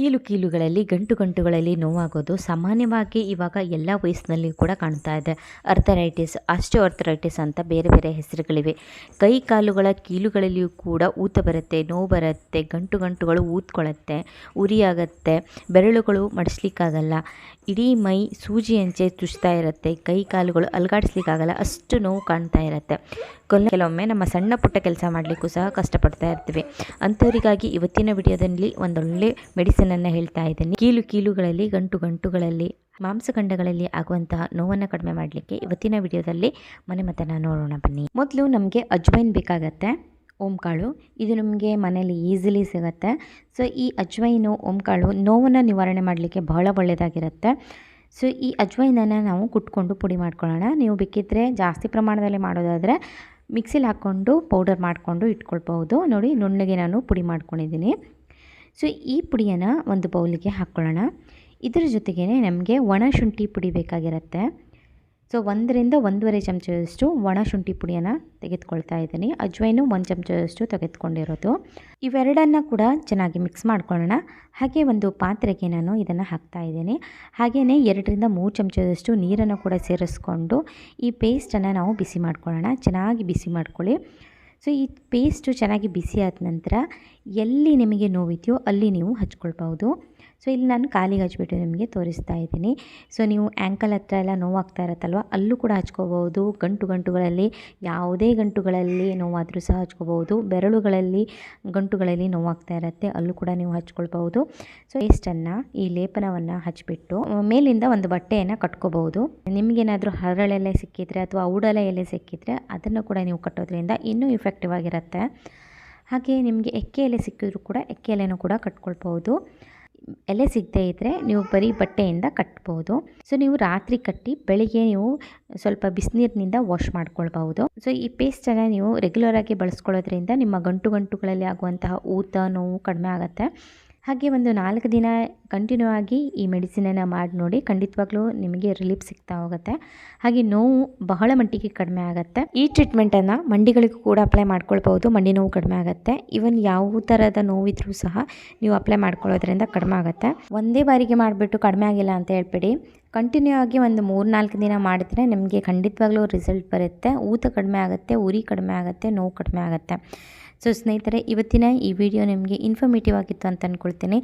ಕೀಲು ಕೀಲುಗಳಲ್ಲಿ, ಗಂಟು ಗಂಟುಗಳಲ್ಲಿ ನೋವಾಗೋದು ಸಾಮಾನ್ಯವಾಗಿ ಇವಾಗ ಎಲ್ಲ ವಯಸ್ಸಿನಲ್ಲಿ ಕೂಡ ಕಾಣ್ತಾ ಇದೆ. ಅರ್ಥರೈಟಿಸ್ ಅಷ್ಟೋ ಅರ್ಥರೈಟಿಸ್ ಅಂತ ಬೇರೆ ಬೇರೆ ಹೆಸರುಗಳಿವೆ. ಕೈ ಕಾಲುಗಳ ಕೀಲುಗಳಲ್ಲಿಯೂ ಕೂಡ ಊತ ಬರುತ್ತೆ, ನೋವು ಬರುತ್ತೆ, ಗಂಟು ಗಂಟುಗಳು ಊದ್ಕೊಳ್ಳುತ್ತೆ, ಉರಿಯಾಗತ್ತೆ, ಬೆರಳುಗಳು ಮಡಿಸ್ಲಿಕ್ಕಾಗಲ್ಲ. ಇಡೀ ಮೈ ಸೂಜಿ ಅಂಚೆ ಚುಚ್ತಾ ಇರುತ್ತೆ, ಕೈ ಕಾಲುಗಳು ಅಲ್ಗಾಡಿಸ್ಲಿಕ್ಕಾಗಲ್ಲ, ಅಷ್ಟು ನೋವು ಕಾಣ್ತಾ ಇರುತ್ತೆ. ಕೊಲ್ಲ ಕೆಲವೊಮ್ಮೆ ನಮ್ಮ ಸಣ್ಣ ಪುಟ್ಟ ಕೆಲಸ ಮಾಡಲಿಕ್ಕೂ ಸಹ ಕಷ್ಟಪಡ್ತಾ ಇರ್ತೀವಿ. ಅಂಥವರಿಗಾಗಿ ಇವತ್ತಿನ ವಿಡಿಯೋದಲ್ಲಿ ಒಂದೊಳ್ಳೆ ಮೆಡಿಸಿನನ್ನು ಹೇಳ್ತಾ ಇದ್ದೀನಿ. ಕೀಲು ಕೀಲುಗಳಲ್ಲಿ, ಗಂಟು ಗಂಟುಗಳಲ್ಲಿ, ಮಾಂಸಖಂಡಗಳಲ್ಲಿ ಆಗುವಂತಹ ನೋವನ್ನು ಕಡಿಮೆ ಮಾಡಲಿಕ್ಕೆ ಇವತ್ತಿನ ವಿಡಿಯೋದಲ್ಲಿ ಮನೆ ಮದ್ದನ್ನು ನೋಡೋಣ ಬನ್ನಿ. ಮೊದಲು ನಮಗೆ ಅಜ್ವೈನ್ ಬೇಕಾಗತ್ತೆ ಓಂಕಾಳು ಇದು ನಮಗೆ ಮನೇಲಿ ಈಸಿಲಿ ಸಿಗುತ್ತೆ. ಸೊ, ಈ ಅಜ್ವೈನು ಓಂಕಾಳು ನೋವನ್ನು ನಿವಾರಣೆ ಮಾಡಲಿಕ್ಕೆ ಬಹಳ ಒಳ್ಳೆಯದಾಗಿರುತ್ತೆ ಸೊ, ಈ ಅಜ್ವೈನನ್ನು ನಾವು ಕುಟ್ಕೊಂಡು ಪುಡಿ ಮಾಡ್ಕೊಳ್ಳೋಣ. ನೀವು ಬೇಕಿದ್ದರೆ ಜಾಸ್ತಿ ಪ್ರಮಾಣದಲ್ಲಿ ಮಾಡೋದಾದರೆ ಮಿಕ್ಸಿಲಿ ಹಾಕ್ಕೊಂಡು ಪೌಡರ್ ಮಾಡಿಕೊಂಡು ಇಟ್ಕೊಳ್ಬಹುದು. ನೋಡಿ, ನುಣ್ಣಗೆ ನಾನು ಪುಡಿ ಮಾಡ್ಕೊಂಡಿದ್ದೀನಿ. ಸೊ ಈ ಪುಡಿಯನ್ನು ಒಂದು ಬೌಲಿಗೆ ಹಾಕ್ಕೊಳ್ಳೋಣ ಇದರ ಜೊತೆಗೇ ನಮಗೆ ಒಣ ಶುಂಠಿ ಪುಡಿ ಬೇಕಾಗಿರುತ್ತೆ. ಸೊ ಒಂದರಿಂದ ಒಂದೂವರೆ ಚಮಚದಷ್ಟು ಒಣ ಶುಂಠಿ ಪುಡಿಯನ್ನು ತೆಗೆದುಕೊಳ್ತಾ ಇದ್ದೀನಿ. ಅಜ್ವೈನು ಒಂದು ಚಮಚದಷ್ಟು ತೆಗೆದುಕೊಂಡಿರೋದು. ಇವೆರಡನ್ನು ಕೂಡ ಚೆನ್ನಾಗಿ ಮಿಕ್ಸ್ ಮಾಡ್ಕೊಳ್ಳೋಣ. ಹಾಗೆ ಒಂದು ಪಾತ್ರೆಗೆ ನಾನು ಇದನ್ನು ಹಾಕ್ತಾ ಇದ್ದೀನಿ. ಹಾಗೆಯೇ ಎರಡರಿಂದ ಮೂರು ಚಮಚದಷ್ಟು ನೀರನ್ನು ಕೂಡ ಸೇರಿಸ್ಕೊಂಡು ಈ ಪೇಸ್ಟನ್ನು ನಾವು ಬಿಸಿ ಮಾಡ್ಕೊಳ್ಳೋಣ. ಚೆನ್ನಾಗಿ ಬಿಸಿ ಮಾಡ್ಕೊಳ್ಳಿ. ಸೊ ಈ ಪೇಸ್ಟು ಚೆನ್ನಾಗಿ ಬಿಸಿ ಆದ ನಂತರ ಎಲ್ಲಿ ನಿಮಗೆ ನೋವಿದೆಯೋ ಅಲ್ಲಿ ನೀವು ಹಚ್ಕೊಳ್ಬೋದು ಸೊ ಇಲ್ಲಿ ನಾನು ಕಾಲಿಗೆ ಹಚ್ಬಿಟ್ಟು ನಿಮಗೆ ತೋರಿಸ್ತಾ ಇದ್ದೀನಿ. ಸೊ ನೀವು ಆ್ಯಂಕಲ್ ಹತ್ರ ಎಲ್ಲ ನೋವಾಗ್ತಾ ಇರತ್ತಲ್ವ, ಅಲ್ಲೂ ಕೂಡ ಹಚ್ಕೋಬೋದು ಗಂಟು ಗಂಟುಗಳಲ್ಲಿ, ಯಾವುದೇ ಗಂಟುಗಳಲ್ಲಿ ನೋವಾದರೂ ಸಹ ಹಚ್ಕೋಬೋದು ಬೆರಳುಗಳಲ್ಲಿ, ಗಂಟುಗಳಲ್ಲಿ ನೋವಾಗ್ತಾ ಇರುತ್ತೆ, ಅಲ್ಲೂ ಕೂಡ ನೀವು ಹಚ್ಕೊಳ್ಬೋದು ಸೊ ಪೇಸ್ಟನ್ನು ಈ ಲೇಪನವನ್ನು ಹಚ್ಬಿಟ್ಟು, ಮೇಲಿಂದ ಒಂದು ಬಟ್ಟೆಯನ್ನು ಕಟ್ಕೋಬೋದು ನಿಮಗೇನಾದರೂ ಹರಳೆಲೆ ಸಿಕ್ಕಿದ್ರೆ ಅಥವಾ ಔಡಲೆ ಎಲೆ ಸಿಕ್ಕಿದ್ರೆ ಅದನ್ನು ಕೂಡ ನೀವು ಕಟ್ಟೋದ್ರಿಂದ ಇನ್ನೂ ಇಫೆಕ್ಟಿವ್ ಆಗಿರುತ್ತೆ. ಹಾಗೆ ನಿಮಗೆ ಎಕ್ಕೆ ಎಲೆ ಸಿಕ್ಕಿದ್ರು ಕೂಡ ಎಕ್ಕೆ ಎಲೆನೂ ಕೂಡ ಕಟ್ಕೊಳ್ಬೋದು ಎಲೆ ಸಿಗದೇ ಇದ್ದರೆ ನೀವು ಬರೀ ಬಟ್ಟೆಯಿಂದ ಕಟ್ಬೋದು. ಸೊ ನೀವು ರಾತ್ರಿ ಕಟ್ಟಿ ಬೆಳಿಗ್ಗೆ ನೀವು ಸ್ವಲ್ಪ ಬಿಸಿನೀರಿನಿಂದ ವಾಶ್ ಮಾಡ್ಕೊಳ್ಬಹುದು. ಸೊ ಈ ಪೇಸ್ಟನ್ನು ನೀವು ರೆಗ್ಯುಲರಾಗಿ ಬಳಸ್ಕೊಳ್ಳೋದ್ರಿಂದ ನಿಮ್ಮ ಗಂಟು ಗಂಟುಗಳಲ್ಲಿ ಆಗುವಂತಹ ಊತ, ನೋವು ಕಡಿಮೆ ಆಗುತ್ತೆ. ಹಾಗೆ ಒಂದು ನಾಲ್ಕು ದಿನ ಕಂಟಿನ್ಯೂ ಆಗಿ ಈ ಮೆಡಿಸಿನನ್ನು ಮಾಡಿ ನೋಡಿ ಖಂಡಿತವಾಗ್ಲೂ ನಿಮಗೆ ರಿಲೀಫ್ ಸಿಗ್ತಾ ಹೋಗುತ್ತೆ. ಹಾಗೆ ನೋವು ಬಹಳ ಮಟ್ಟಿಗೆ ಕಡಿಮೆ ಆಗುತ್ತೆ. ಈ ಟ್ರೀಟ್ಮೆಂಟನ್ನು ಮಂಡಿಗಳಿಗೂ ಕೂಡ ಅಪ್ಲೈ ಮಾಡ್ಕೊಳ್ಬೋದು ಮಂಡಿ ನೋವು ಕಡಿಮೆ ಆಗುತ್ತೆ. ಇವನ್ ಯಾವ ಥರದ ನೋವಿದ್ರೂ ಸಹ ನೀವು ಅಪ್ಲೈ ಮಾಡ್ಕೊಳ್ಳೋದ್ರಿಂದ ಕಡಿಮೆ ಆಗುತ್ತೆ. ಒಂದೇ ಬಾರಿಗೆ ಮಾಡಿಬಿಟ್ಟು ಕಡಿಮೆ ಆಗಿಲ್ಲ ಅಂತ ಹೇಳ್ಬೇಡಿ. ಕಂಟಿನ್ಯೂ ಆಗಿ ಒಂದು ಮೂರು ನಾಲ್ಕು ದಿನ ಮಾಡಿದ್ರೆ ನಿಮಗೆ ಖಂಡಿತವಾಗ್ಲೂ ರಿಸಲ್ಟ್ ಬರುತ್ತೆ. ಊತ ಕಡಿಮೆ ಆಗುತ್ತೆ, ಉರಿ ಕಡಿಮೆ ಆಗುತ್ತೆ, ನೋವು ಕಡಿಮೆ ಆಗುತ್ತೆ. ಸೊ ಸ್ನೇಹಿತರೆ, ಇವತ್ತಿನ ಈ ವಿಡಿಯೋ ನಿಮಗೆ ಇನ್ಫಾರ್ಮೇಟಿವ್ ಆಗಿತ್ತು ಅಂತ ಅಂದ್ಕೊಳ್ತೇನೆ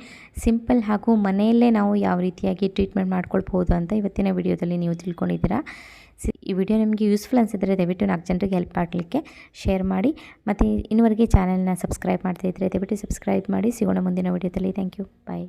ಸಿಂಪಲ್ ಹಾಗೂ ಮನೆಯಲ್ಲೇ ನಾವು ಯಾವ ರೀತಿಯಾಗಿ ಟ್ರೀಟ್ಮೆಂಟ್ ಮಾಡ್ಕೊಳ್ಬೋದು ಅಂತ ಇವತ್ತಿನ ವಿಡಿಯೋದಲ್ಲಿ ನೀವು ತಿಳ್ಕೊಂಡಿದ್ದೀರಾ. ಈ ವಿಡಿಯೋ ನಿಮಗೆ ಯೂಸ್ಫುಲ್ ಅನಿಸಿದರೆ ದಯವಿಟ್ಟು ನಾಲ್ಕು ಜನರಿಗೆ ಹೆಲ್ಪ್ ಮಾಡಲಿಕ್ಕೆ ಶೇರ್ ಮಾಡಿ. ಮತ್ತು ಇನ್ನುವರೆಗೆ ಚಾನಲ್ನ ಸಬ್ಸ್ಕ್ರೈಬ್ ಮಾಡ್ತಾ ಇದ್ದರೆ ದಯವಿಟ್ಟು ಸಬ್ಸ್ಕ್ರೈಬ್ ಮಾಡಿ. ಸಿಗೋಣ ಮುಂದಿನ ವಿಡಿಯೋದಲ್ಲಿ ಥ್ಯಾಂಕ್ ಯು ಬಾಯ್